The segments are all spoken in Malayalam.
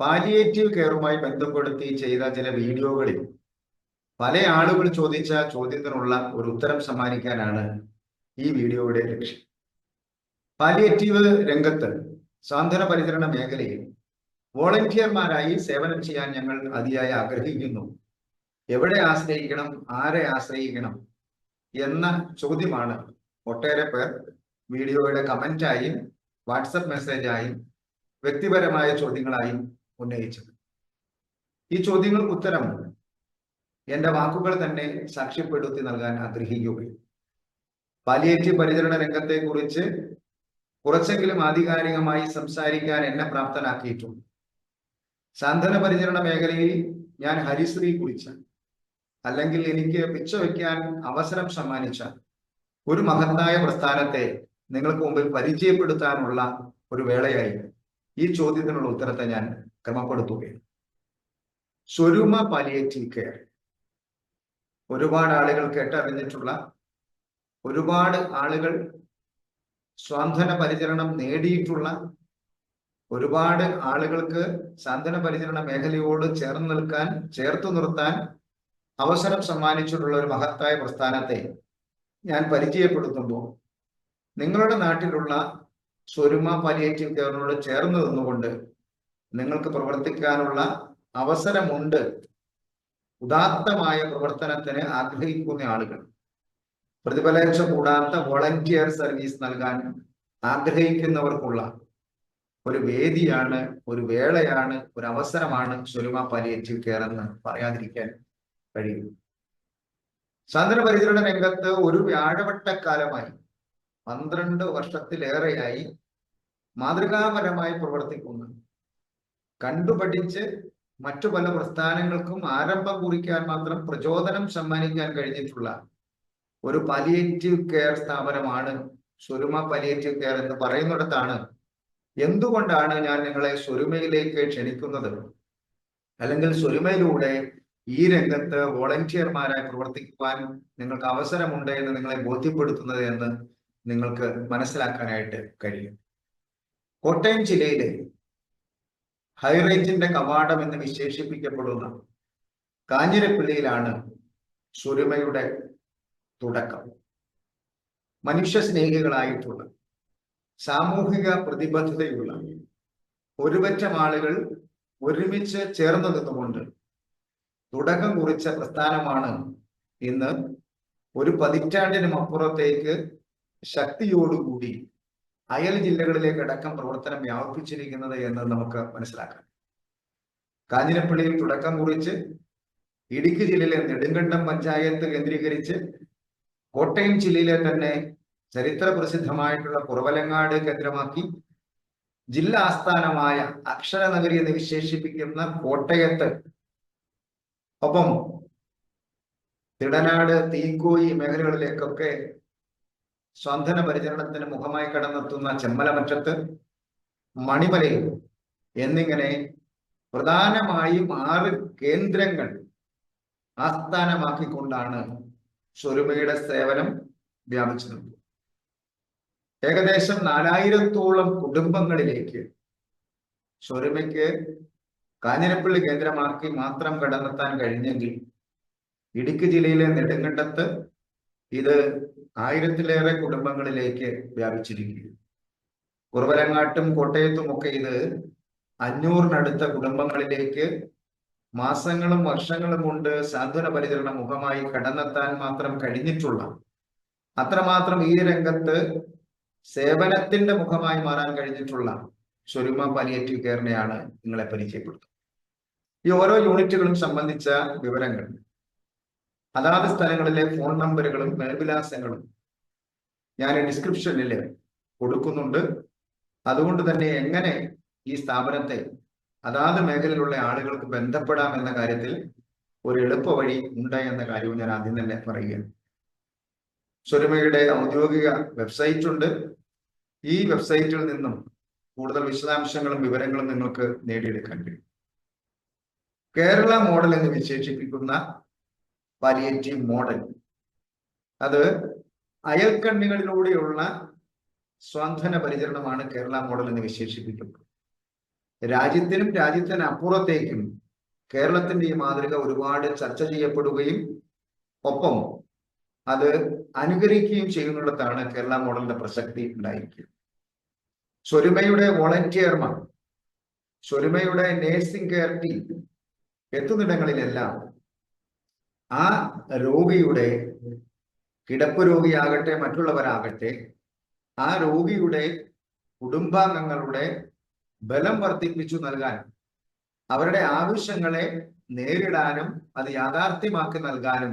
പാലിയേറ്റീവ് കെയറുമായി ബന്ധപ്പെടുത്തി ചെയ്ത ചില വീഡിയോകളിൽ പല ആളുകൾ ചോദിച്ച ചോദ്യത്തിനുള്ള ഒരു ഉത്തരം സമ്മാനിക്കാനാണ് ഈ വീഡിയോയുടെ ലക്ഷ്യം. പാലിയേറ്റീവ് രംഗത്ത് സാന്ത്വന പരിചരണ മേഖലയിൽ വോളണ്ടിയർമാരായി സേവനം ചെയ്യാൻ ഞങ്ങൾ അതിയായി ആഗ്രഹിക്കുന്നു. എവിടെ ആശ്രയിക്കണം ആരെ ആശ്രയിക്കണം എന്ന ചോദ്യമാണ് ഒട്ടേറെ പേർ വീഡിയോയുടെ കമന്റായും വാട്സപ്പ് മെസ്സേജായും വ്യക്തിപരമായ ചോദ്യങ്ങളായും ഉന്നയിച്ചത്. ഈ ചോദ്യങ്ങൾക്ക് ഉത്തരം എന്റെ വാക്കുകൾ തന്നെ സാക്ഷ്യപ്പെടുത്തി നൽകാൻ ആഗ്രഹിക്കുകയും പാലിയേറ്റീവ് പരിചരണ രംഗത്തെ കുറിച്ച് കുറച്ചെങ്കിലും ആധികാരികമായി സംസാരിക്കാൻ എന്നെ പ്രാപ്തനാക്കിയിട്ടുണ്ട്. സാന്ത്വന പരിചരണ മേഖലയിൽ ഞാൻ ഹരിശ്രീ കുറിച്ച അല്ലെങ്കിൽ എനിക്ക് പിച്ചവെക്കാൻ അവസരം സമ്മാനിച്ച ഒരു മഹത്തായ പ്രസ്ഥാനത്തെ നിങ്ങൾക്ക് മുമ്പിൽ പരിചയപ്പെടുത്താനുള്ള ഒരു വേളയായി ഈ ചോദ്യത്തിനുള്ള ഉത്തരത്തെ ഞാൻ ക്രമപ്പെടുത്തുകയാണ്. സ്വരുമ പാലിയേറ്റീവ് കെയർ ഒരുപാട് ആളുകൾ കേട്ടറിഞ്ഞിട്ടുള്ള ഒരുപാട് ആളുകൾ സ്വാന്തന പരിചരണം നേടിയിട്ടുള്ള ഒരുപാട് ആളുകൾക്ക് സാന്ത്വന പരിചരണ മേഖലയോട് ചേർന്ന് നിൽക്കാൻ ചേർത്തു നിർത്താൻ അവസരം സമ്മാനിച്ചിട്ടുള്ള ഒരു മഹത്തായ പ്രസ്ഥാനത്തെ ഞാൻ പരിചയപ്പെടുത്തുമ്പോൾ നിങ്ങളുടെ നാട്ടിലുള്ള സ്വരുമ പാലിയേറ്റീവ് കെയറിനോട് ചേർന്ന് നിന്നുകൊണ്ട് നിങ്ങൾക്ക് പ്രവർത്തിക്കാനുള്ള അവസരമുണ്ട്. ഉദാത്തമായ പ്രവർത്തനത്തിന് ആഗ്രഹിക്കുന്ന ആളുകൾ. പ്രതിഫലേച്ഛ കൂടാത്ത വോളണ്ടിയർ സർവീസ് നൽകാൻ ആഗ്രഹിക്കുന്നവർക്കുള്ള ഒരു വേദിയാണ് ഒരു വേളയാണ് ഒരു അവസരമാണ് സ്വരുമ പാലിയേറ്റീവ് കെയർ എന്ന് പറയാതിരിക്കാൻ കഴിയും. സാന്ദ്രപരിചരണ പരിചരണ രംഗത്ത് ഒരു വ്യാഴവട്ടക്കാലമായി പന്ത്രണ്ട് വർഷത്തിലേറെയായി മാതൃകാപരമായി പ്രവർത്തിക്കുന്നു. കണ്ടുപഠിച്ച് മറ്റു പല പ്രസ്ഥാനങ്ങൾക്കും ആരംഭം കുറിക്കാൻ മാത്രം പ്രചോദനം സമ്മാനിക്കാൻ കഴിഞ്ഞിട്ടുള്ള ഒരു പാലിയേറ്റീവ് കെയർ സ്ഥാപനമാണ് സ്വരുമ പാലിയേറ്റീവ് കെയർ എന്ന് പറയുന്നിടത്താണ് എന്തുകൊണ്ടാണ് ഞാൻ നിങ്ങളെ സ്വരുമയിലേക്ക് ക്ഷണിക്കുന്നത്? അല്ലെങ്കിൽ സ്വരുമയിലൂടെ ഈ രംഗത്ത് വോളണ്ടിയർമാരായി പ്രവർത്തിക്കുവാൻ നിങ്ങൾക്ക് അവസരമുണ്ട് എന്ന് നിങ്ങളെ ബോധ്യപ്പെടുത്തുന്നത് എന്ന് നിങ്ങൾക്ക് മനസ്സിലാക്കാനായിട്ട് കഴിയും. കോട്ടയം ജില്ലയിലെ ഹൈറേഞ്ചിന്റെ കവാടം എന്ന് വിശേഷിപ്പിക്കപ്പെടുന്ന കാഞ്ഞിരപ്പള്ളിയിലാണ് സുരമയുടെ തുടക്കം. മനുഷ്യ സ്നേഹികളായിട്ടുള്ള സാമൂഹിക പ്രതിബദ്ധതയുള്ള ഒരുപറ്റം ആളുകൾ ഒരുമിച്ച് ചേർന്ന് നിന്നുകൊണ്ട് തുടക്കം കുറിച്ച പ്രസ്ഥാനമാണ് ഇന്ന്. ഒരു പതിറ്റാണ്ടിനും അപ്പുറത്തേക്ക് ശക്തിയോടുകൂടി അയൽ ജില്ലകളിലേക്ക് അടക്കം പ്രവർത്തനം വ്യാപിപ്പിച്ചിരിക്കുന്നത് എന്ന് നമുക്ക് മനസ്സിലാക്കാം. കാഞ്ഞിരപ്പള്ളിയിൽ തുടക്കം കുറിച്ച് ഇടുക്കി ജില്ലയിലെ നെടുങ്കണ്ടം പഞ്ചായത്ത് കേന്ദ്രീകരിച്ച് കോട്ടയം ജില്ലയിലെ തന്നെ ചരിത്ര പ്രസിദ്ധമായിട്ടുള്ള കുറവലങ്ങാട് കേന്ദ്രമാക്കി ജില്ലാ ആസ്ഥാനമായ അക്ഷരനഗരി എന്ന് വിശേഷിപ്പിക്കുന്ന കോട്ടയത്ത് ഒപ്പം തിടനാട് തീക്കോയി മേഖലകളിലേക്കൊക്കെ സ്വാന്തന പരിചരണത്തിന് മുഖമായി കടന്നെത്തുന്ന ചെമ്മലമറ്റത്ത് മണിമലയിൽ എന്നിങ്ങനെ പ്രധാനമായും ആറ് കേന്ദ്രങ്ങൾ ആസ്ഥാനമാക്കിക്കൊണ്ടാണ് സ്വരുമയുടെ സേവനം വ്യാപിച്ചു നിൽക്കുന്നത് ഏകദേശം നാലായിരത്തോളം കുടുംബങ്ങളിലേക്ക് സ്വരുമയ്ക്ക് കാഞ്ഞിരപ്പള്ളി കേന്ദ്രമാക്കി മാത്രം കടന്നെത്താൻ കഴിഞ്ഞെങ്കിൽ ഇടുക്കി ജില്ലയിലെ നെടുങ്കണ്ടത്ത് ഇത് ആയിരത്തിലേറെ കുടുംബങ്ങളിലേക്ക് വ്യാപിച്ചിരിക്കുകയും കുറവരങ്ങാട്ടും കോട്ടയത്തും ഒക്കെ ഇത് അഞ്ഞൂറിനടുത്ത കുടുംബങ്ങളിലേക്ക് മാസങ്ങളും വർഷങ്ങളും കൊണ്ട് സാന്ത്വന പരിചരണ മുഖമായി കടന്നെത്താൻ മാത്രം കഴിഞ്ഞിട്ടുള്ള അത്രമാത്രം ഈ രംഗത്ത് സേവനത്തിന്റെ മുഖമായി മാറാൻ കഴിഞ്ഞിട്ടുള്ള സ്വരുമ പാലിയേറ്റീവ് കെയറിനെയാണ് നിങ്ങളെ പരിചയപ്പെടുത്തുന്നത്. ഈ ഓരോ യൂണിറ്റുകളും സംബന്ധിച്ച വിവരങ്ങൾ അതാത് സ്ഥലങ്ങളിലെ ഫോൺ നമ്പറുകളും മേൽവിലാസങ്ങളും ഞാൻ ഡിസ്ക്രിപ്ഷനിൽ കൊടുക്കുന്നുണ്ട്. അതുകൊണ്ട് തന്നെ എങ്ങനെ ഈ സ്ഥാപനത്തെ അതാത് മേഖലയിലുള്ള ആളുകൾക്ക് ബന്ധപ്പെടാം എന്ന കാര്യത്തിൽ ഒരു എളുപ്പ വഴി ഉണ്ട് എന്ന കാര്യവും ഞാൻ ആദ്യം തന്നെ പറയുകയാണ്. സ്വരമയുടെ ഔദ്യോഗിക വെബ്സൈറ്റ് ഉണ്ട്. ഈ വെബ്സൈറ്റിൽ നിന്നും കൂടുതൽ വിശദാംശങ്ങളും വിവരങ്ങളും നിങ്ങൾക്ക് നേടിയെടുക്കാൻ കഴിയും. കേരള മോഡൽ എന്ന് വിശേഷിപ്പിക്കുന്ന പാലിയേറ്റീവ് മോഡൽ അത് അയൽക്കണ്ണികളിലൂടെയുള്ള സ്വാന്തന പരിചരണമാണ് കേരള മോഡൽ എന്ന് വിശേഷിപ്പിക്കുന്നത് രാജ്യത്തിനും രാജ്യത്തിന് അപ്പുറത്തേക്കും കേരളത്തിന്റെ ഈ മാതൃക ഒരുപാട് ചർച്ച ചെയ്യപ്പെടുകയും ഒപ്പം അത് അനുകരിക്കുകയും ചെയ്യുന്നിടത്താണ് കേരള മോഡലിന്റെ പ്രസക്തി ഉണ്ടായിരിക്കുക. സ്വരുമയുടെ വോളണ്ടിയർമാർ സ്വരുമയുടെ നേഴ്സിംഗ് കെയർ ടീം എത്തുന്നിടങ്ങളിലെല്ലാം ആ രോഗിയുടെ കിടപ്പ് രോഗിയാകട്ടെ മറ്റുള്ളവരാകട്ടെ ആ രോഗിയുടെ കുടുംബാംഗങ്ങളുടെ ബലം വർദ്ധിപ്പിച്ചു നൽകാൻ അവരുടെ ആവശ്യങ്ങളെ നേരിടാനും അത് യാഥാർത്ഥ്യമാക്കി നൽകാനും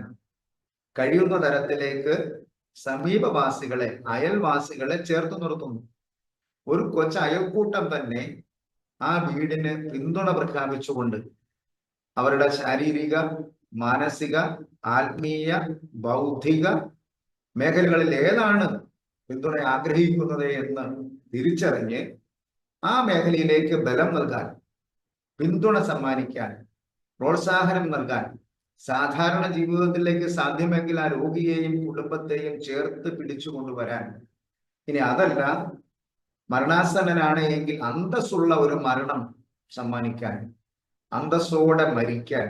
കഴിയുന്ന തരത്തിലേക്ക് സമീപവാസികളെ അയൽവാസികളെ ചേർത്ത് നിർത്തുന്നു. ഒരു കൊച്ച അയൽക്കൂട്ടം തന്നെ ആ വീടിന് പിന്തുണ പ്രഖ്യാപിച്ചുകൊണ്ട് അവരുടെ ശാരീരിക മാനസിക ആത്മീയ ബൗദ്ധിക മേഖലകളിൽ ഏതാണ് പിന്തുണ ആഗ്രഹിക്കുന്നത് എന്ന് തിരിച്ചറിഞ്ഞ് ആ മേഖലയിലേക്ക് ബലം നൽകാൻ പിന്തുണ സമ്മാനിക്കാൻ പ്രോത്സാഹനം നൽകാൻ സാധാരണ ജീവിതത്തിലേക്ക് സാധ്യമെങ്കിൽ ആ രോഗിയെയും കുടുംബത്തെയും ചേർത്ത് പിടിച്ചു കൊണ്ടുവരാൻ. ഇനി അതല്ല മരണാസന്നനാണ് എങ്കിൽ അന്തസ്സുള്ള ഒരു മരണം സമ്മാനിക്കാൻ അന്തസ്സോടെ മരിക്കാൻ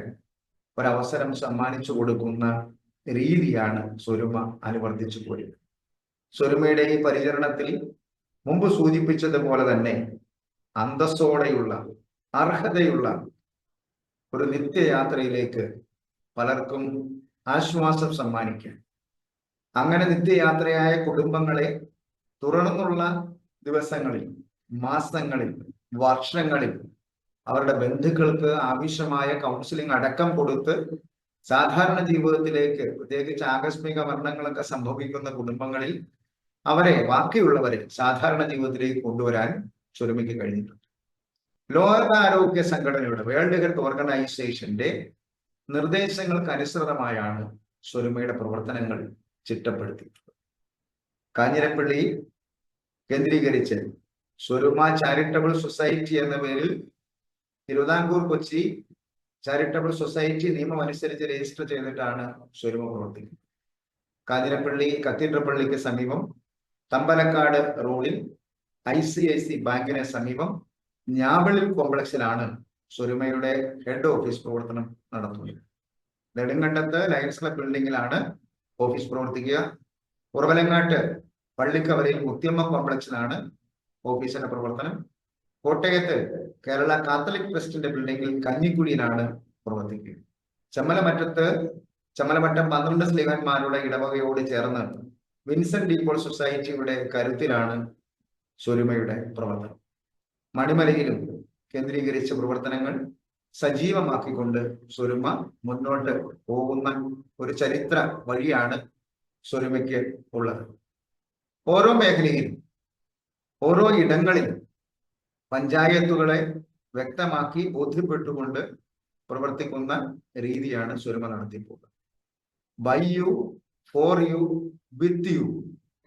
ഒരവസരം സമ്മാനിച്ചു കൊടുക്കുന്ന രീതിയാണ് സ്വരുമ അനുവർത്തിച്ചു പോയത്. സ്വരുമയുടെ ഈ പരിചരണത്തിൽ മുമ്പ് സൂചിപ്പിച്ചതുപോലെ തന്നെ അന്തസ്സോടെയുള്ള അർഹതയുള്ള ഒരു നിത്യയാത്രയിലേക്ക് പലർക്കും ആശ്വാസം സമ്മാനിക്കാൻ അങ്ങനെ നിത്യയാത്രയായ കുടുംബങ്ങളെ തുടർന്നുള്ള ദിവസങ്ങളിൽ മാസങ്ങളിൽ വർഷങ്ങളിൽ അവരുടെ ബന്ധുക്കൾക്ക് ആവശ്യമായ കൗൺസിലിംഗ് അടക്കം കൊടുത്ത് സാധാരണ ജീവിതത്തിലേക്ക് പ്രത്യേകിച്ച് ആകസ്മിക മരണങ്ങളൊക്കെ സംഭവിക്കുന്ന കുടുംബങ്ങളിൽ അവരെ ബാക്കിയുള്ളവരെ സാധാരണ ജീവിതത്തിലേക്ക് കൊണ്ടുവരാൻ ചുരുമിക്ക് കഴിഞ്ഞിട്ടുണ്ട്. ലോക ആരോഗ്യ സംഘടനയുടെ വേൾഡ് ഹെൽത്ത് ഓർഗനൈസേഷന്റെ നിർദ്ദേശങ്ങൾക്ക് അനുസൃതമായാണ് സ്വരുമയുടെ പ്രവർത്തനങ്ങൾ ചിട്ടപ്പെടുത്തിയിട്ടുള്ളത്. കാഞ്ഞിരപ്പള്ളി കേന്ദ്രീകരിച്ച് സ്വരുമ ചാരിറ്റബിൾ സൊസൈറ്റി എന്ന പേരിൽ തിരുവിതാംകൂർ കൊച്ചി ചാരിറ്റബിൾ സൊസൈറ്റി നിയമം അനുസരിച്ച് രജിസ്റ്റർ ചെയ്തിട്ടാണ് സ്വരുമ പ്രവർത്തിക്കുന്നത്. കാഞ്ഞിരപ്പള്ളി കത്തീഡ്രൽ പള്ളിക്ക് സമീപം തമ്പലക്കാട് റോഡിൽ ഐ സി ഐ സി ബാങ്കിന് സമീപം ഞാവളിൽ കോംപ്ലക്സിലാണ് സ്വരുമയുടെ ഹെഡ് ഓഫീസ് പ്രവർത്തനം നടത്തുന്നത്. നെടുങ്കണ്ടത്ത് ലയൻസ് ക്ലബ് ബിൽഡിങ്ങിലാണ് ഓഫീസ് പ്രവർത്തിക്കുക. കുറവലങ്ങാട്ട് പള്ളിക്കവരയിൽ മുത്തിയമ്മ കോംപ്ലക്സിലാണ് ഓഫീസിന്റെ പ്രവർത്തനം. കോട്ടയത്ത് കേരള കാത്തലിക് ട്രസ്റ്റിന്റെ ബിൽഡിംഗിൽ കഞ്ഞിക്കുഴിയിലാണ് പ്രവർത്തിക്കുക. ചമ്മലമറ്റത്ത് ചമ്മലമറ്റം പന്ത്രണ്ട് സ്ലീഹന്മാരുടെ ഇടവകയോട് ചേർന്ന് വിൻസെന്റ് ഡീപോൾ സൊസൈറ്റിയുടെ കരുത്തിലാണ് സ്വരുമയുടെ പ്രവർത്തനം. മണിമലയിലും കേന്ദ്രീകരിച്ച പ്രവർത്തനങ്ങൾ സജീവമാക്കിക്കൊണ്ട് സ്വരുമ മുന്നോട്ട് പോകുന്ന ഒരു ചരിത്ര വഴിയാണ് സ്വരുമയ്ക്ക് ഉള്ളത്. ഓരോ മേഖലയിലും ഓരോ ഇടങ്ങളിലും പഞ്ചായത്തുകളെ വ്യക്തമാക്കി ബോധ്യപ്പെട്ടുകൊണ്ട് പ്രവർത്തിക്കുന്ന രീതിയാണ് Swaruma നടത്തിപ്പോക്ക് by you for you with you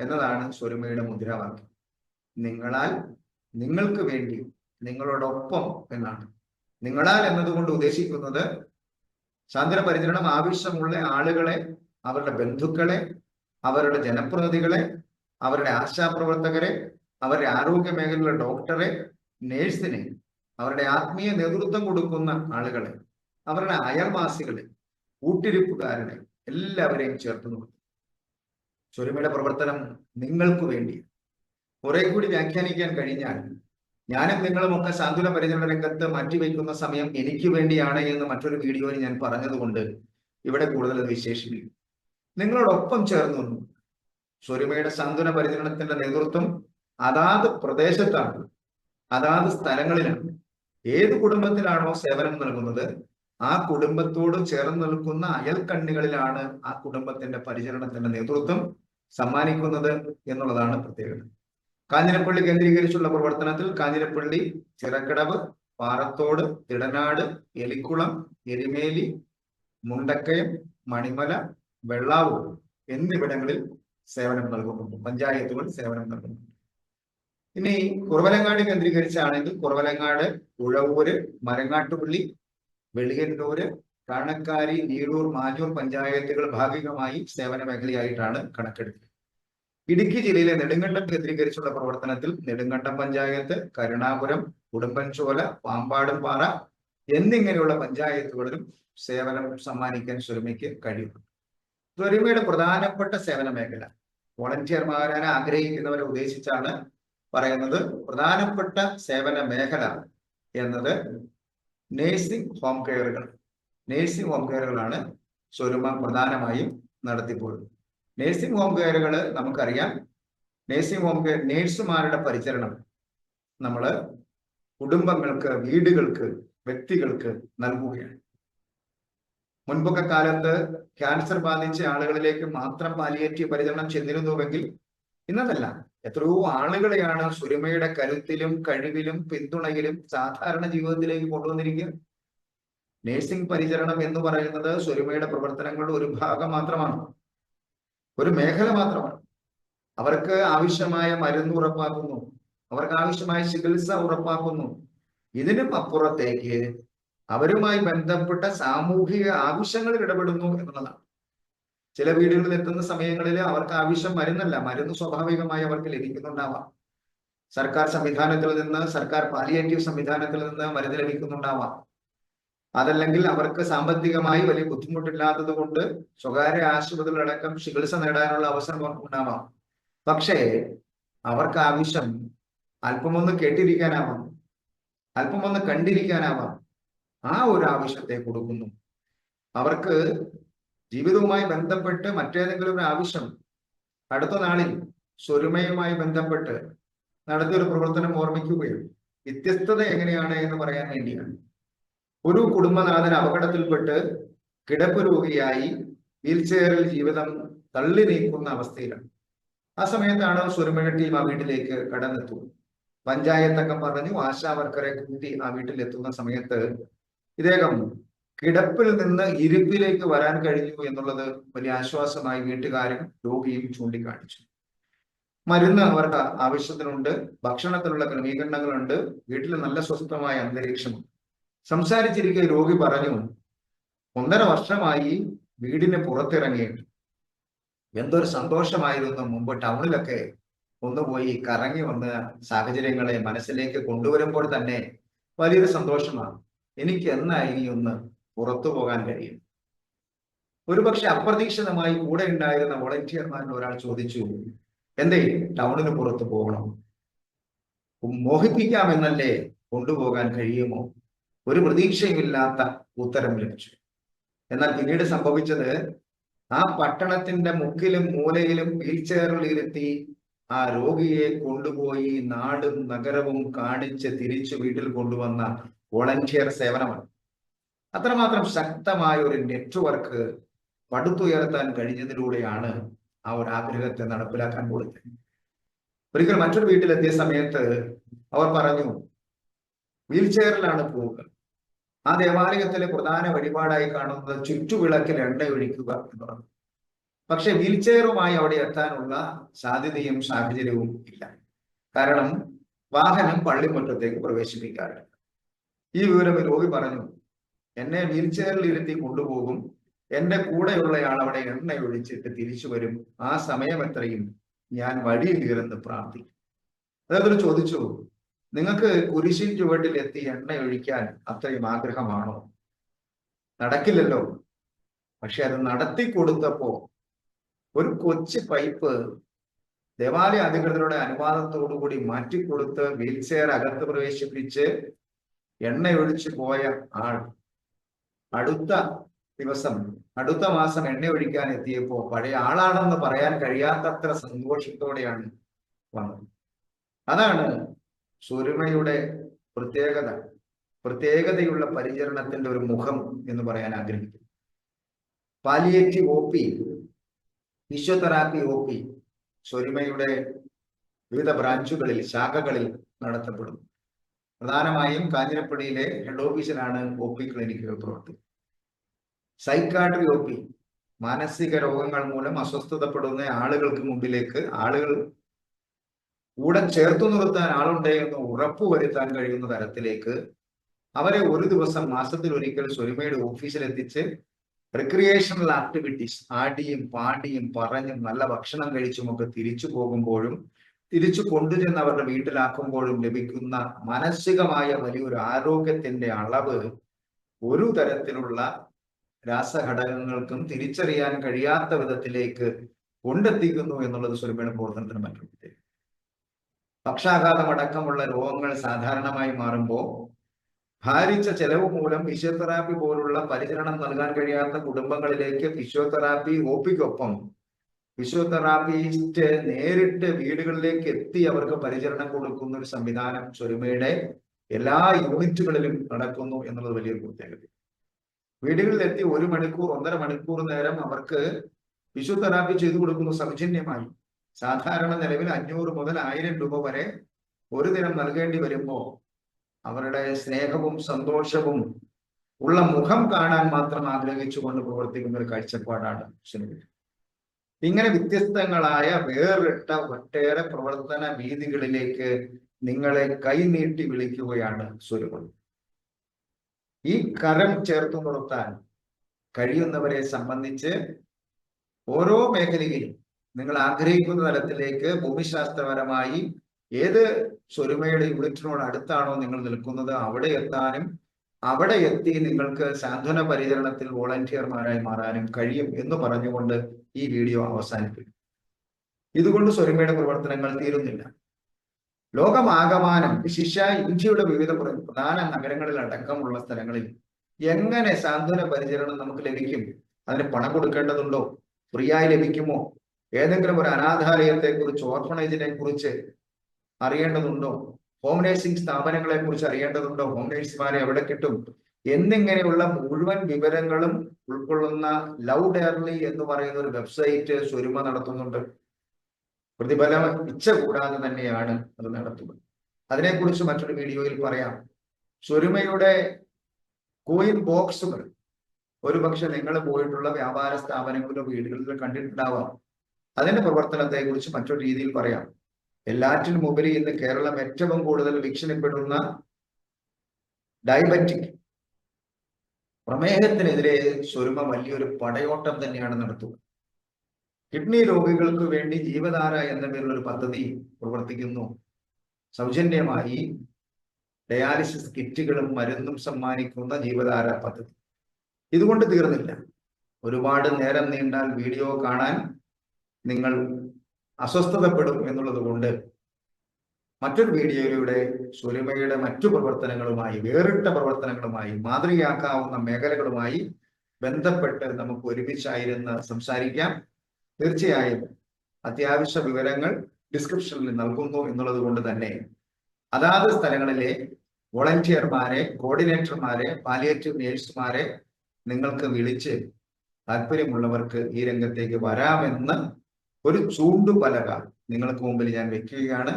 എന്നതാണ് സ്വരുമയുടെ മുദ്രാവാക്യം. നിങ്ങളാൽ നിങ്ങൾക്ക് വേണ്ടി നിങ്ങളോടൊപ്പം എന്നാണ്. നിങ്ങളാൽ എന്നതുകൊണ്ട് ഉദ്ദേശിക്കുന്നത് ചന്ദ്രപരിചരണം പരിചരണം ആവശ്യമുള്ള ആളുകളെ അവരുടെ ബന്ധുക്കളെ അവരുടെ ജനപ്രതിനിധികളെ അവരുടെ ആശാപ്രവർത്തകരെ അവരുടെ ആരോഗ്യ മേഖലയിലെ ഡോക്ടറെ നേഴ്സിനെ അവരുടെ ആത്മീയ നേതൃത്വം കൊടുക്കുന്ന ആളുകളെ അവരുടെ അയൽവാസികളെ കൂട്ടിരിപ്പുകാരനെ എല്ലാവരെയും ചേർത്ത് നോക്കി ചൊരുമയുടെ പ്രവർത്തനം നിങ്ങൾക്ക് വേണ്ടി. കുറെ കൂടി വ്യാഖ്യാനിക്കാൻ കഴിഞ്ഞാൽ ഞാനും നിങ്ങളും ഒക്കെ സാന്ത്വന പരിചരണ രംഗത്ത് മാറ്റിവെക്കുന്ന സമയം എനിക്ക് വേണ്ടിയാണ് എന്ന് മറ്റൊരു വീഡിയോയിൽ ഞാൻ പറഞ്ഞതുകൊണ്ട് ഇവിടെ കൂടുതൽ അത് വിശേഷിപ്പിക്കും. നിങ്ങളോടൊപ്പം ചേർന്ന് വന്നു സ്വരുമയുടെ സാന്ത്വന പരിചരണത്തിന്റെ നേതൃത്വം അതാത് പ്രദേശത്താണ് അതാത് സ്ഥലങ്ങളിലാണ്. ഏത് കുടുംബത്തിലാണോ സേവനം നൽകുന്നത് ആ കുടുംബത്തോട് ചേർന്ന് നിൽക്കുന്ന അയൽക്കണ്ണികളിലാണ് ആ കുടുംബത്തിന്റെ പരിചരണത്തിന്റെ നേതൃത്വം സമ്മാനിക്കുന്നത് എന്നുള്ളതാണ് പ്രത്യേകത. കാഞ്ഞിരപ്പള്ളി കേന്ദ്രീകരിച്ചുള്ള പ്രവർത്തനത്തിൽ കാഞ്ഞിരപ്പള്ളി ചിറക്കടവ് പാറത്തോട് തിടനാട് എലിക്കുളം എരിമേലി മുണ്ടക്കയം മണിമല വെള്ളാവൂർ എന്നിവിടങ്ങളിൽ സേവനം നൽകുന്നുണ്ട്. പഞ്ചായത്തുകൾ സേവനം നൽകുന്നുണ്ട്. ഇനി കുറവലങ്ങാട് കേന്ദ്രീകരിച്ചാണെങ്കിൽ കുറവലങ്ങാട് ഉഴവൂര് മരങ്ങാട്ടുപള്ളി വെളിയന്നൂര് കാണക്കാരി നീരൂർ മാഞ്ഞൂർ പഞ്ചായത്തുകൾ ഭാഗികമായി സേവന മേഖലയായിട്ടാണ് കണക്കെടുത്തത്. ഇടുക്കി ജില്ലയിലെ നെടുങ്കണ്ടം കേന്ദ്രീകരിച്ചുള്ള പ്രവർത്തനത്തിൽ നെടുങ്കണ്ടം പഞ്ചായത്ത് കരുണാപുരം ഉടുമ്പൻചോല പാമ്പാടും പാറ എന്നിങ്ങനെയുള്ള പഞ്ചായത്തുകളിലും സേവനം സമ്മാനിക്കാൻ സുരമയ്ക്ക് കഴിയും. സുരമയുടെ പ്രധാനപ്പെട്ട സേവന മേഖല. വോളണ്ടിയർമാരാൻ ആഗ്രഹിക്കുന്നവരെ ഉദ്ദേശിച്ചാണ് പറയുന്നത് പ്രധാനപ്പെട്ട സേവന മേഖല എന്നത് നേഴ്സിംഗ് ഹോം കെയറുകൾ നേഴ്സിംഗ് ഹോം കെയറുകളാണ് സ്വരുമ പ്രധാനമായും നടത്തിപ്പോഴും നേഴ്സിംഗ് ഹോം കെയറുകൾ നമുക്കറിയാം. നേഴ്സിംഗ് ഹോം കെയർ നേഴ്സുമാരുടെ പരിചരണം നമ്മൾ കുടുംബങ്ങൾക്ക് വീടുകൾക്ക് വ്യക്തികൾക്ക് നൽകുകയാണ്. മുൻപൊക്കെ കാലത്ത് ക്യാൻസർ ബാധിച്ച ആളുകളിലേക്ക് മാത്രം പാലിയേറ്റീവ് പരിചരണം ചെന്നിരുന്നുവെങ്കിൽ ഇന്നതല്ല. എത്രയോ ആളുകളെയാണ് സുരമയുടെ കരുത്തിലും കഴിവിലും പിന്തുണയിലും സാധാരണ ജീവിതത്തിലേക്ക് കൊണ്ടുവന്നിരിക്കുക നേഴ്സിംഗ് പരിചരണം എന്ന് പറയുന്നത് സുരമയുടെ പ്രവർത്തനങ്ങളുടെ ഒരു ഭാഗം മാത്രമാണ്. ഒരു മേഖല മാത്രമാണ്. അവർക്ക് ആവശ്യമായ മരുന്ന് ഉറപ്പാക്കുന്നു. അവർക്ക് ആവശ്യമായ ചികിത്സ ഉറപ്പാക്കുന്നു. ഇതിനും അപ്പുറത്തേക്ക് അവരുമായി ബന്ധപ്പെട്ട സാമൂഹിക ആവശ്യങ്ങൾ ഇടപെടുന്നു എന്നുള്ളതാണ്. ചില വീടുകളിൽ എത്തുന്ന സമയങ്ങളിൽ അവർക്ക് ആവശ്യം മരുന്നല്ല. മരുന്ന് സ്വാഭാവികമായി അവർക്ക് ലഭിക്കുന്നുണ്ടാവാം. സർക്കാർ സംവിധാനത്തിൽ നിന്ന് സർക്കാർ പാലിയേറ്റീവ് സംവിധാനത്തിൽ നിന്ന് മരുന്ന് ലഭിക്കുന്നുണ്ടാവാം. അതല്ലെങ്കിൽ അവർക്ക് സാമ്പത്തികമായി വലിയ ബുദ്ധിമുട്ടില്ലാത്തത് കൊണ്ട് സ്വകാര്യ ആശുപത്രികളടക്കം ചികിത്സ നേടാനുള്ള അവസരം അവർക്കുണ്ടാവാം പക്ഷേ അവർക്ക് ആവശ്യം അല്പമൊന്ന് കേട്ടിരിക്കാനാവാം. അല്പമൊന്ന് കണ്ടിരിക്കാനാവാം. ആ ഒരു ആവശ്യത്തെ കൊടുക്കുന്നു. അവർക്ക് ജീവിതവുമായി ബന്ധപ്പെട്ട് മറ്റേതെങ്കിലും ഒരു ആവശ്യം അടുത്ത നാളിൽ സ്വരുമയുമായി ബന്ധപ്പെട്ട് നടത്തിയൊരു പ്രവർത്തനം ഓർമ്മിക്കുകയും വ്യത്യസ്തത എങ്ങനെയാണ് എന്ന് പറയാൻ വേണ്ടിയാണ്. ഒരു കുടുംബനാഥൻ അപകടത്തിൽപ്പെട്ട് കിടപ്പ് രോഗിയായി വീൽ ചെയറിൽ ജീവിതം തള്ളി നീക്കുന്ന അവസ്ഥയിലാണ്. ആ സമയത്താണ് സ്വരുമഴ ടീം ആ വീട്ടിലേക്ക് കടന്നെത്തുന്നത്. പഞ്ചായത്ത് അംഗം പറഞ്ഞു ആശാ വർക്കറെ കൂട്ടി ആ വീട്ടിൽ എത്തുന്ന സമയത്ത് ഇദ്ദേഹം കിടപ്പിൽ നിന്ന് ഇരുപ്പിലേക്ക് വരാൻ കഴിഞ്ഞു എന്നുള്ളത് വലിയ ആശ്വാസമായി വീട്ടുകാരും രോഗിയും ചൂണ്ടിക്കാണിച്ചു. മരുന്ന് അവർക്ക് ആവശ്യത്തിനുണ്ട് ഭക്ഷണത്തിനുള്ള ക്രമീകരണങ്ങളുണ്ട് വീട്ടിൽ നല്ല സ്വസ്ഥമായ അന്തരീക്ഷമുണ്ട്. സംസാരിച്ചിരിക്കെ രോഗി പറഞ്ഞു ഒന്നര വർഷമായി വീടിന് പുറത്തിറങ്ങിയിട്ട് എന്തൊരു സന്തോഷമായിരുന്നു മുമ്പ് ടൗണിലൊക്കെ ഒന്ന് പോയി കറങ്ങി വന്ന സാഹചര്യങ്ങളെ മനസ്സിലേക്ക് കൊണ്ടുവരുമ്പോൾ തന്നെ വലിയൊരു സന്തോഷമാണ്. എനിക്ക് എന്നാ ഇനി ഒന്ന് പുറത്തു പോകാൻ കഴിയും. ഒരുപക്ഷെ അപ്രതീക്ഷിതമായി കൂടെ ഉണ്ടായിരുന്ന വോളണ്ടിയർമാരിൽ ഒരാൾ ചോദിച്ചു എന്തേ ടൗണിന് പുറത്തു പോകണം? മോഹിപ്പിക്കാമെന്നല്ലേ കൊണ്ടുപോകാൻ കഴിയുമോ? ഒരു പ്രതീക്ഷയുമില്ലാത്ത ഉത്തരം ലഭിച്ചു. എന്നാൽ പിന്നീട് സംഭവിച്ചത് ആ പട്ടണത്തിന്റെ മുക്കിലും മൂലയിലും വീൽ ചെയറിൽ ഇരുത്തി ആ രോഗിയെ കൊണ്ടുപോയി നാടും നഗരവും കാണിച്ച് തിരിച്ചു വീട്ടിൽ കൊണ്ടുവന്ന വോളണ്ടിയർ സേവനമാണ്. അത്രമാത്രം ശക്തമായ ഒരു നെറ്റ്വർക്ക് പടുത്തുയർത്താൻ കഴിഞ്ഞതിലൂടെയാണ് ആ ഒരു ആഗ്രഹത്തെ നടപ്പിലാക്കാൻ കൊടുത്തത് ഒരിക്കൽ മറ്റൊരു വീട്ടിലെത്തിയ സമയത്ത് അവർ പറഞ്ഞു വീൽ ചെയറിലാണ് പോവുക. ആ ദേവാലയത്തിലെ പ്രധാന വഴിപാടായി കാണുന്നത് ചുറ്റുവിളക്കിൽ എണ്ണ ഒഴിക്കുക പറഞ്ഞു. പക്ഷെ വീൽ ചെയറുമായി അവിടെ എത്താനുള്ള സാധ്യതയും സാഹചര്യവും ഇല്ല. കാരണം വാഹനം പള്ളിമുറ്റത്തേക്ക് പ്രവേശിപ്പിക്കാറില്ല. ഈ വിവരം രോഗി പറഞ്ഞു എന്നെ വീൽ ചെയറിൽ ഇരുത്തി കൊണ്ടുപോകും. എന്റെ കൂടെയുള്ളയാൾ അവിടെ എണ്ണ ഒഴിച്ചിട്ട് തിരിച്ചു വരും. ആ സമയം എത്രയും ഞാൻ വഴിയിൽ ഇരുന്ന് പ്രാർത്ഥിക്കും. അതായത് ചോദിച്ചു. നിങ്ങൾക്ക് കുരിശിൻ ചുവട്ടിൽ എത്തി എണ്ണ ഒഴിക്കാൻ അത്രയും ആഗ്രഹമാണോ? നടക്കില്ലല്ലോ. പക്ഷെ അത് നടത്തി കൊടുത്തപ്പോ ഒരു കൊച്ചു പൈപ്പ് ദേവാലയ അധികൃതരുടെ അനുവാദത്തോടുകൂടി മാറ്റിക്കൊടുത്ത് വീൽ ചെയർ അകത്ത് പ്രവേശിപ്പിച്ച് എണ്ണയൊഴിച്ചു പോയ ആൾ അടുത്ത ദിവസം അടുത്ത മാസം എണ്ണ ഒഴിക്കാൻ എത്തിയപ്പോ പഴയ ആളാണെന്ന് പറയാൻ കഴിയാത്തത്ര സന്തോഷത്തോടെയാണ് വന്നത്. അതാണ് സുരുമയുടെ പ്രത്യേകത പ്രത്യേകതയുള്ള പരിചരണത്തിന്റെ ഒരു മുഖം എന്ന് പറയാൻ ആഗ്രഹിക്കുന്നു. Palliative O P physiotherapy O P സ്വരുമയുടെ വിവിധ ബ്രാഞ്ചുകളിൽ ശാഖകളിൽ നടത്തപ്പെടുന്നു. പ്രധാനമായും കാഞ്ഞിരപ്പള്ളിയിലെ ഹെഡ് ഓഫീസിലാണ് ഒ പി ക്ലിനിക്കുകൾ പ്രവർത്തിക്കുന്നത്. സൈക്കാട്രി ഒ പി മാനസിക രോഗങ്ങൾ മൂലം അസ്വസ്ഥതപ്പെടുന്ന ആളുകൾക്ക് മുമ്പിലേക്ക് ആളുകൾ കൂടെ ചേർത്തു നിർത്താൻ ആളുണ്ട് എന്ന് ഉറപ്പുവരുത്താൻ കഴിയുന്ന തരത്തിലേക്ക് അവരെ ഒരു ദിവസം മാസത്തിൽ ഒരിക്കൽ സ്വരുമയുടെ ഓഫീസിലെത്തിച്ച് റിക്രിയേഷണൽ ആക്ടിവിറ്റീസ് ആടിയും പാടിയും പറഞ്ഞും നല്ല ഭക്ഷണം കഴിച്ചും ഒക്കെ തിരിച്ചു പോകുമ്പോഴും തിരിച്ചു കൊണ്ടുചെന്ന് അവരുടെ വീട്ടിലാക്കുമ്പോഴും ലഭിക്കുന്ന മാനസികമായ വലിയൊരു ആരോഗ്യത്തിന്റെ അളവ് ഒരു തരത്തിലുള്ള രാസഘടകങ്ങൾക്കും തിരിച്ചറിയാൻ കഴിയാത്ത വിധത്തിലേക്ക് കൊണ്ടെത്തിക്കുന്നു എന്നുള്ളത് സ്വരൂപയുടെ പ്രവർത്തനത്തിന് മറ്റൊരു പക്ഷാഘാതം അടക്കമുള്ള രോഗങ്ങൾ സാധാരണമായി മാറുമ്പോൾ ഭാരിച്ച ചെലവ് മൂലം ഫിസിയോതെറാപ്പി പോലുള്ള പരിചരണം നൽകാൻ കഴിയാത്ത കുടുംബങ്ങളിലേക്ക് ഫിസിയോതെറാപ്പി ഒപ്പിക്കൊപ്പം ഫിസിയോതെറാപ്പിസ്റ്റ് നേരിട്ട് വീടുകളിലേക്ക് എത്തി അവർക്ക് പരിചരണം കൊടുക്കുന്ന ഒരു സംവിധാനം സ്വരുമയുടെ എല്ലാ യൂണിറ്റുകളിലും നടക്കുന്നു എന്നുള്ളത് വലിയൊരു പ്രത്യേകത. വീടുകളിൽ എത്തി ഒരു മണിക്കൂർ ഒന്നര മണിക്കൂർ നേരം അവർക്ക് ഫിസിയോതെറാപ്പി ചെയ്തു കൊടുക്കുന്നു സൗജന്യമായി. സാധാരണ നിലവിൽ അഞ്ഞൂറ് മുതൽ ആയിരം രൂപ വരെ ഒരു ദിനം നൽകേണ്ടി വരുമ്പോൾ അവരുടെ സ്നേഹവും സന്തോഷവും ഉള്ള മുഖം കാണാൻ മാത്രം ആഗ്രഹിച്ചുകൊണ്ട് പ്രവർത്തിക്കുന്ന ഒരു കാഴ്ചപ്പാടാണ് ശ്രമിക്കുന്നത് ഇങ്ങനെ വ്യത്യസ്തങ്ങളായ വേറിട്ട ഒട്ടേറെ പ്രവർത്തന വീതികളിലേക്ക് നിങ്ങളെ കൈനീട്ടി വിളിക്കുകയാണ് സുരുകൾ ഈ കരം ചേർത്ത് നിർത്താൻ കഴിയുന്നവരെ സംബന്ധിച്ച് ഓരോ മേഖലയിലും നിങ്ങൾ ആഗ്രഹിക്കുന്ന തലത്തിലേക്ക് ഭൂമിശാസ്ത്രപരമായി ഏത് സ്വരുമയുടെ യൂണിറ്റിനോട് അടുത്താണോ നിങ്ങൾ നിൽക്കുന്നത് അവിടെ എത്താനും അവിടെ എത്തി നിങ്ങൾക്ക് സാന്ത്വന പരിചരണത്തിൽ വോളണ്ടിയർമാരായി മാറാനും കഴിയും എന്ന് പറഞ്ഞുകൊണ്ട് ഈ വീഡിയോ അവസാനിപ്പിക്കും ഇതുകൊണ്ട് സ്വരമയുടെ പ്രവർത്തനങ്ങൾ തീരുന്നില്ല. ലോകമാകമാനം ശിഷ്യ ഇന്ത്യയുടെ വിവിധ പ്രധാന നഗരങ്ങളിൽ അടക്കമുള്ള സ്ഥലങ്ങളിൽ എങ്ങനെ സാന്ത്വന പരിചരണം നമുക്ക് ലഭിക്കും? അതിന് പണം കൊടുക്കേണ്ടതുണ്ടോ? ഫ്രീയായി ലഭിക്കുമോ? ഏതെങ്കിലും ഒരു അനാഥാലയത്തെ കുറിച്ച് ഓർഫണേജിനെ കുറിച്ച് അറിയേണ്ടതുണ്ടോ? ഹോം നേഴ്സിംഗ് സ്ഥാപനങ്ങളെ കുറിച്ച് അറിയേണ്ടതുണ്ടോ? ഹോം നേഴ്സുമാരെ എവിടെ കിട്ടും? എന്നിങ്ങനെയുള്ള മുഴുവൻ വിവരങ്ങളും ഉൾക്കൊള്ളുന്ന ലവ് ഡെയർലി എന്ന് പറയുന്ന ഒരു വെബ്സൈറ്റ് സ്വരുമ നടത്തുന്നുണ്ട്. പ്രതിഫലം ഇച്ഛ കൂടാതെ തന്നെയാണ് അത് നടത്തുന്നത്. അതിനെക്കുറിച്ച് മറ്റൊരു വീഡിയോയിൽ പറയാം. സ്വരുമയുടെ കോയിൻ ബോക്സുകൾ ഒരുപക്ഷെ നിങ്ങൾ പോയിട്ടുള്ള വ്യാപാര സ്ഥാപനങ്ങളിലോ വീടുകളിലോ കണ്ടിട്ടുണ്ടാവാം. അതിന്റെ പ്രവർത്തനത്തെ കുറിച്ച് മറ്റൊരു രീതിയിൽ പറയാം. എല്ലാറ്റിനും ഉപരി ഇന്ന് കേരളം ഏറ്റവും കൂടുതൽ വീക്ഷണപ്പെടുന്ന ഡയബറ്റിക് പ്രമേഹത്തിനെതിരെ സ്വരുമ വലിയൊരു പടയോട്ടം തന്നെയാണ് നടത്തുക. കിഡ്നി രോഗികൾക്ക് വേണ്ടി ജീവധാര എന്ന പേരിലൊരു പദ്ധതി പ്രവർത്തിക്കുന്നു. സൗജന്യമായി ഡയാലിസിസ് കിറ്റുകളും മരുന്നും സമ്മാനിക്കുന്ന ജീവധാര പദ്ധതി. ഇതുകൊണ്ട് തീർന്നില്ല. ഒരുപാട് നേരം നീണ്ടാൽ വീഡിയോ കാണാൻ നിങ്ങൾ അസ്വസ്ഥതപ്പെടും എന്നുള്ളത് കൊണ്ട് മറ്റൊരു വീഡിയോയിലൂടെ സുലിമയുടെ മറ്റു പ്രവർത്തനങ്ങളുമായി വേറിട്ട പ്രവർത്തനങ്ങളുമായി മാതൃകയാക്കാവുന്ന മേഖലകളുമായി ബന്ധപ്പെട്ട് നമുക്ക് ഒരുമിച്ചായിരുന്ന് സംസാരിക്കാം. തീർച്ചയായും അത്യാവശ്യ വിവരങ്ങൾ ഡിസ്ക്രിപ്ഷനിൽ നൽകുന്നു എന്നുള്ളത് കൊണ്ട് തന്നെ. അതാത് സ്ഥലങ്ങളിലെ വോളണ്ടിയർമാരെ കോർഡിനേറ്റർമാരെ പാലിയേറ്റീവ് നേഴ്സുമാരെ നിങ്ങൾക്ക് വിളിച്ച് താല്പര്യമുള്ളവർക്ക് ഈ രംഗത്തേക്ക് വരാമെന്ന് ഒരു ചൂണ്ടുപലക നിങ്ങൾക്ക് മുമ്പിൽ ഞാൻ വെക്കുകയാണ്.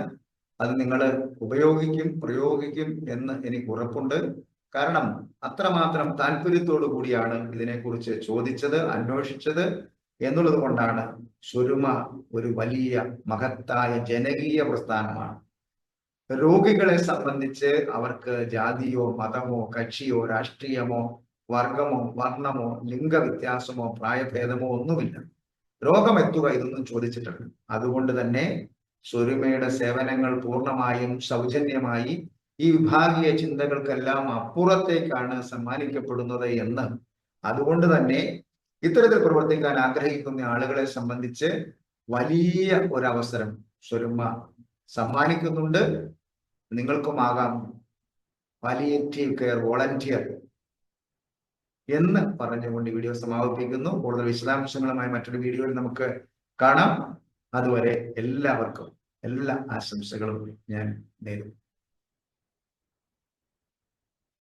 അത് നിങ്ങൾ ഉപയോഗിക്കും പ്രയോഗിക്കും എന്ന് എനിക്ക് ഉറപ്പുണ്ട്. കാരണം അത്രമാത്രം താല്പര്യത്തോടു കൂടിയാണ് ഇതിനെക്കുറിച്ച് ചോദിച്ചത് അന്വേഷിച്ചത് എന്നുള്ളത് കൊണ്ടാണ് ചുരുമ ഒരു വലിയ മഹത്തായ ജനകീയ പ്രസ്ഥാനമാണ്. രോഗികളെ സംബന്ധിച്ച് അവർക്ക് ജാതിയോ മതമോ കക്ഷിയോ രാഷ്ട്രീയമോ വർഗമോ വർണമോ ലിംഗവ്യത്യാസമോ പ്രായഭേദമോ ഒന്നുമില്ല. രോഗമെത്തുക ഇതൊന്നും ചോദിച്ചിട്ടുണ്ട്. അതുകൊണ്ട് തന്നെ സ്വരുമയുടെ സേവനങ്ങൾ പൂർണമായും സൗജന്യമായി ഈ വിഭാഗീയ ചിന്തകൾക്കെല്ലാം അപ്പുറത്തേക്കാണ് സമ്മാനിക്കപ്പെടുന്നത് എന്ന്. അതുകൊണ്ട് തന്നെ ഇത്തരത്തിൽ പ്രവർത്തിക്കാൻ ആഗ്രഹിക്കുന്ന ആളുകളെ സംബന്ധിച്ച് വലിയ ഒരവസരം സ്വരുമ സമ്മാനിക്കുന്നുണ്ട്. നിങ്ങൾക്കുമാകാം. പാലിയേറ്റീവ് കെയർ വോളണ്ടിയർ എന്ന് പറഞ്ഞുകൊണ്ട് ഈ വീഡിയോ സമാപിപ്പിക്കുന്നു. കൂടുതൽ വിശദാംശങ്ങളുമായി മറ്റൊരു വീഡിയോയിൽ നമുക്ക് കാണാം. അതുവരെ എല്ലാവർക്കും എല്ലാ ആശംസകളും ഞാൻ നേരുന്നു.